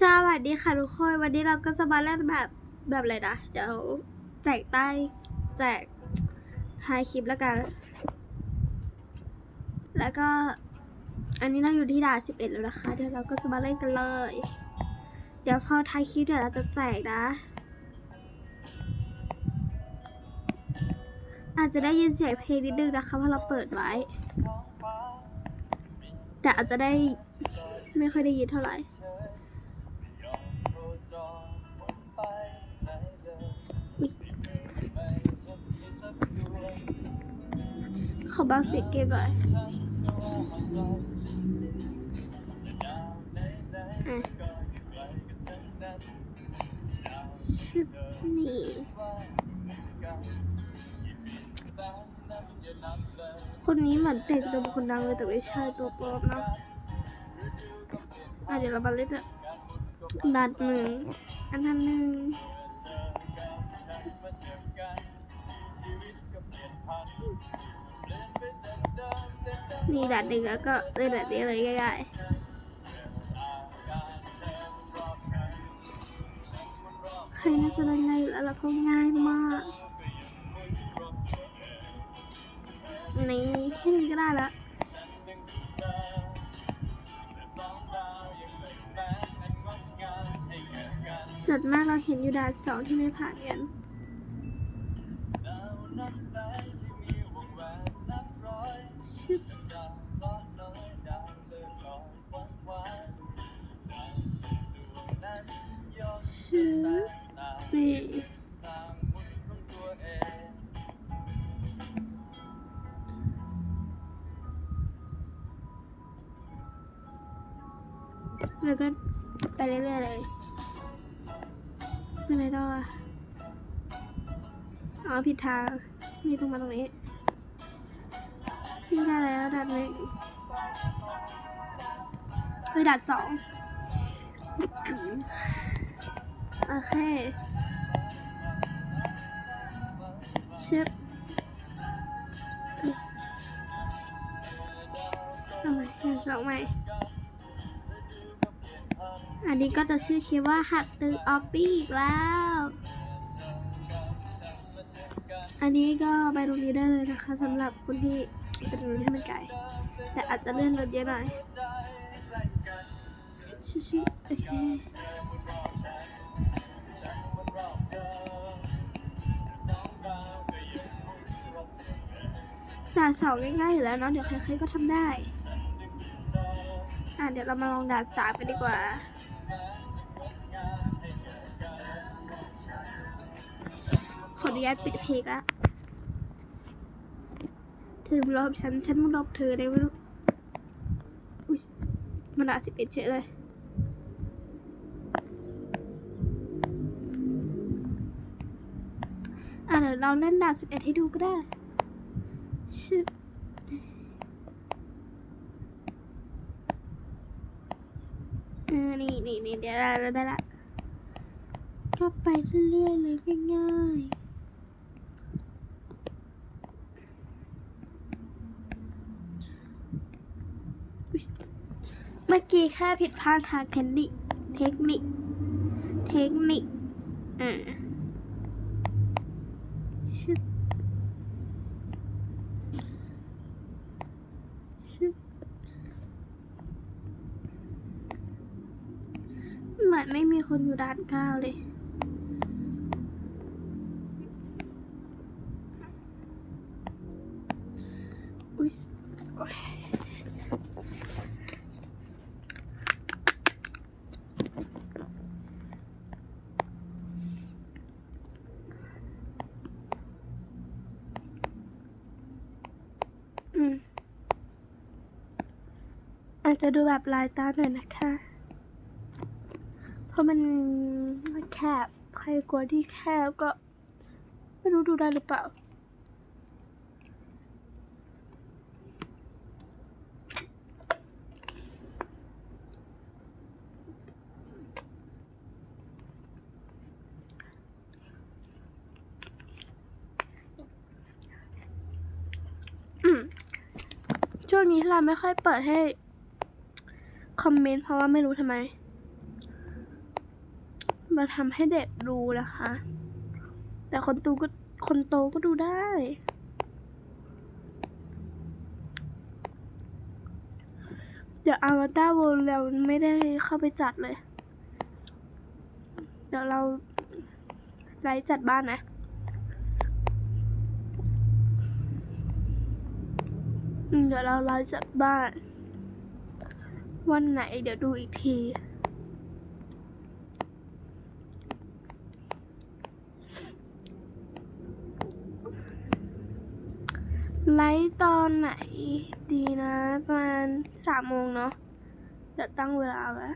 สวัสดีค่ะทุกคน วันนี้เราก็จะมาเล่นแบบแบบอะไรนะ เดี๋ยวแจกใต้แจกท้ายคลิปแล้วกัน แล้วก็ อันนี้เราอยู่ที่ด่านสิบเอ็ดแล้วนะคะ เดี๋ยวเราก็จะมาเล่นกันเลย เดี๋ยวพอท้ายคลิปเดี๋ยวเราจะแจกนะ อาจจะได้ยินเสียงเพลงนิดนึงนะคะเพราะเราเปิดไว้ แต่อาจจะได้ไม่ค่อยได้ยินเท่าไหร่ ขอเบาเสียงเกมหน่อยอะชึบนี่คนนี้เหมือนแต่งตัวคนดังเลยแต่ไม่ใช่ตัวปลอมนะอะเดี๋ยวเรามาเล่นอะดัดหนึ่งอันนั้นหนึ่งนี่ ดัดหนึ่งแล้วก็เล่นแบบนี้เลยง่ายๆ ใครน่าจะเล่นง่ายอยู่แล้วแล้วก็ง่ายมาก นี่แค่นี้ก็ได้ละส่วนมากเราเห็นอยู่ด่านสองที่ไม่ผ่านกัน แล้วก็ไปเรื่อยๆเลยไปไหนต่ออะอ๋อผิดทางนี่ต้องมาตรงนี้นี่ได้แล้วดัดหนึ่งไปดัดสองโอเคเชึบเอาใหม่ดัดสองใหม่ อันนี้ก็จะชื่อคลิปว่าหัดตึงออปปี้อีกแล้ว อันนี้ก็ไปตรงนี้ได้เลยนะคะสำหรับคนที่เป็นรถที่มันไกล แต่อาจจะเลื่อนรถเยอะหน่อยชิชิโอเคด่าสองง่ายๆอยู่แล้วเนาะเดี๋ยวใครๆก็ทำได้ อะเดี๋ยวเรามาลองด่านสามกันดีกว่า ออนุญาตปิดเพลงละเธอรอบฉัน ฉันมารอบเธอได้ไหมลูกอุ้ยมันด่าสิบเอ็ดเฉยเลยอะเดี๋ยวเราเล่นด่านสิบเอ็ดให้ดูก็ได้ชึบเออนี่นี่นี่เดี๋ยวได้แล้วได้ละก็ไปเรื่อยๆเลยง่ายๆอุ๊ยเมื่อกี้แค่ผิดพลาดทางเทคนิค เทคนิค เทคนิค อ่าชึบชึบเหมือนไม่มีคนอยู่ด้านเก้าเลยอุ๊ยโอ๊ยอืม อาจจะดูแบบลายตาหน่อยนะคะ เพราะมันแคบ ใครกลัวที่แคบก็ ไม่รู้ดูได้หรือเปล่า ช่วงนี้เราไม่ค่อยเปิดให้ คอมเมนต์เพราะว่าไม่รู้ทำไม มาทำให้เด็กดูนะคะ แต่คนโตก็คนโตก็ดูได้ เดี๋ยวอาวตารวลเราไม่ได้เข้าไปจัดเลย เดี๋ยวเราไลฟ์จัดบ้านนะอืมเดี๋ยวเราไลฟ์จัดบ้าน วันไหนเดี๋ยวดูอีกที ไลฟ์ตอนไหนดีนะ ประมาณสามโมงเนาะเดี๋ยวตั้งเวลาไว้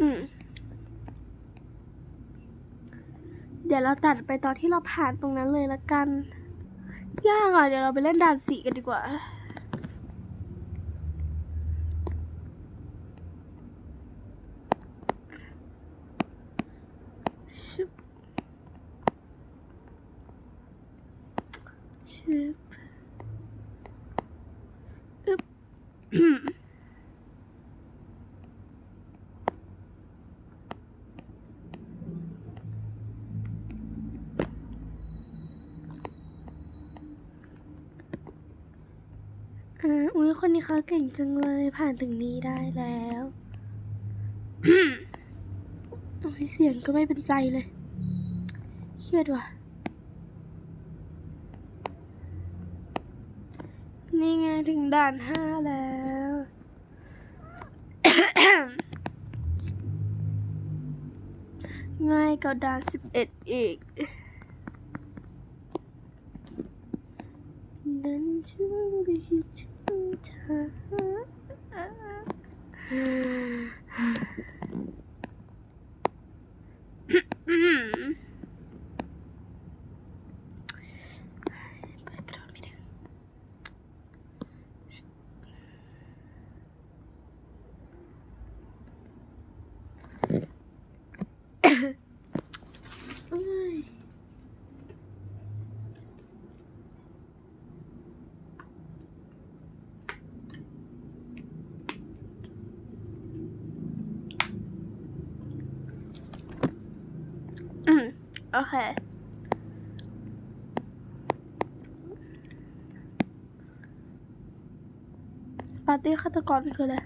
อืม เดี๋ยวเราตัดไปตอนที่เราผ่านตรงนั้นเลยละกันยากอะเดี๋ยวเราไปเล่นด่านสีกันดีกว่าชิบชิบอึบ อุ้ยคนนี้เขาเก่งจังเลยผ่านถึงนี้ได้แล้วโอ้ยเสียงก็ไม่เป็นใจเลย เครียดว่ะ นี่ไงถึงด่านห้าแล้วง่ายกว่าด่านสิบเอ็ดอีก นั้นฉันไปถึง เธอไปกระโดดไม่ถึงเอ้ย อืม โอเค ปาร์ตี้ฆาตกรคืออะไร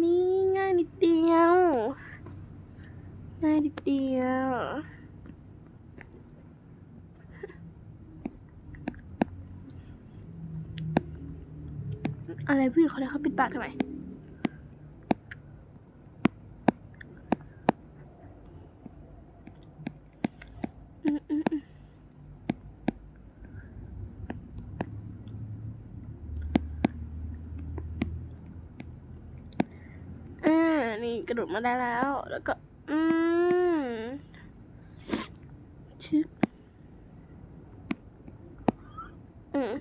นี่ง่ายนิดเดียว ง่ายนิดเดียว อะไรผู้หญิงคนนั้เขาปิดปากทำไมอืมอืมอืมอ่านี่กระโดดมาได้แล้ว แล้วก็ อืมชึบอืม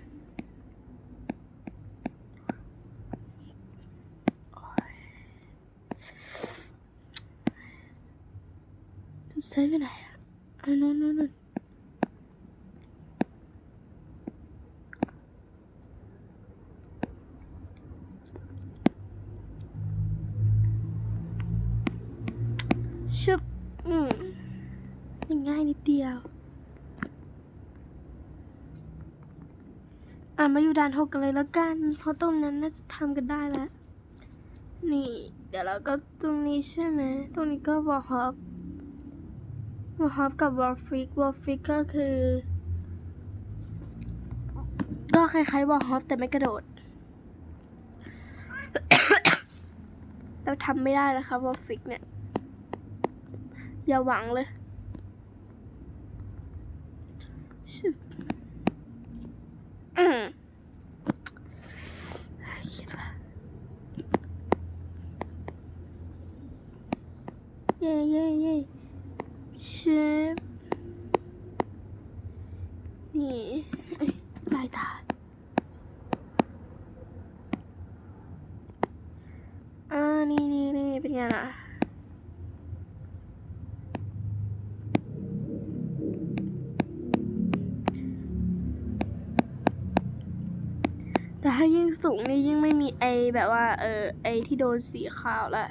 จะใช้ไปไหนอะอันนู้นนู้นชุบอืมง่ายนิดเดียว อะมาอยู่ด่านหกกันเลยแล้วกัน เพราะตรงนั้นน่าจะทำกันได้แล้ว นี่ เดี๋ยวเราก็ตรงนี้ใช่ไหม ตรงนี้ก็วอลฮอป นะครับกับวอลฟิกวอลฟิกก็คือ ก็คล้ายๆวอลฮอปแต่ไม่กระโดดเราทำไม่ได้นะคะวอลฟิกเนี่ย อย่าหวังเลยเย่เย่เย่ ชิปนี่เอ้ยลายตาอ่านี่นี่นี่เป็นไงล่ะแต่ถ้ายิ่งสูงนี่ยิ่งไม่มีไอแบบว่า เออไอที่โดนสีขาวละ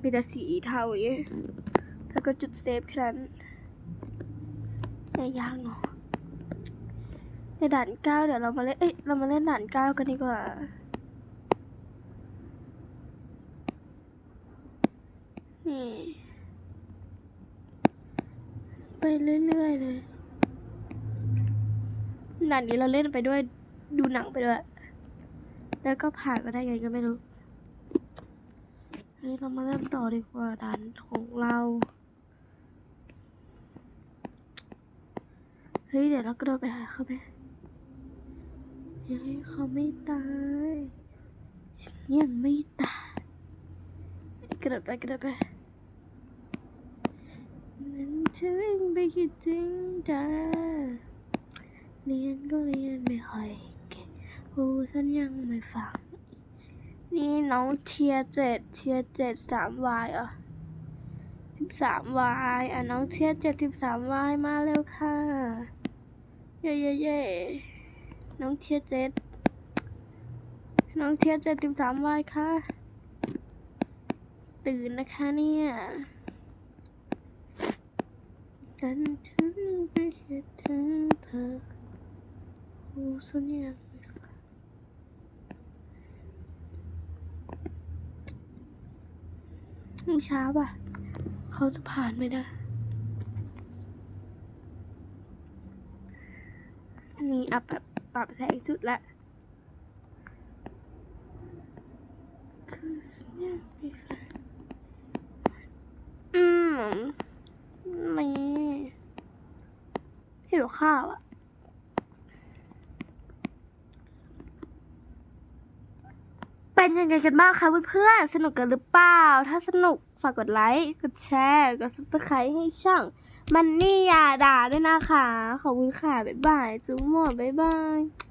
มีแต่สีเทาอย่างเงี้ยแล้วก็จุดเซฟแค่นั้น ไม่ยากเนาะในด่านเก้าเดี๋ยวเรามาเล่น เอ้ย เรามาเล่นด่านเก้ากันดีกว่า นี่ ไปเรื่อยๆเลยด่านนี้เราเล่นไปด้วยดูหนังไปด้วย แล้วก็ผ่านมาได้ไงก็ไม่รู้เฮ้ยเรามาเริ่มต่อดีกว่าด่านของเรา เฮ้ย เดี๋ยวเรากระโดดไปหาเขาไหมยังให้เขาไม่ตายฉันยังไม่ตายกระโดดไปกระโดดไปนั้นฉันวิ่งไปคิดถึงเธอเรียนก็เรียนไม่ค่อยเก่งโอ้ฉันยังไม่ฟัง นี่น้องเทียเจ็ดเทียเจ็ดสามวายอะสิบสามวายอะน้องเทียเจ็ดสิบสามวายมาเร็วค่ะ เย่เย่เย่น้องเทียเจ็ด น้องเทียเจ็ดสิบสามวายค่ะ ตื่นนะคะเนี่ยฉันถึงไปคิดถึงเธอโอ้สัญญาไม่ฟังมันช้าป่ะ เขาจะผ่านไหมนะ นี้อะแบบปรับแสงสุดละคือสัญญาณไฟฟ้าอืมไม่หิวข้าวอะ เป็นยังไงกันบ้างคะเพื่อนๆ สนุกกันหรือเปล่า ถ้าสนุกฝากกดไลค์ กดแชร์ กดซับสไครต์ให้ช่อง มันนี่ยาด่าด้วยนะคะ ขอบคุณค่ะ บ๊ายบาย จุ๊บหมดบ๊ายบาย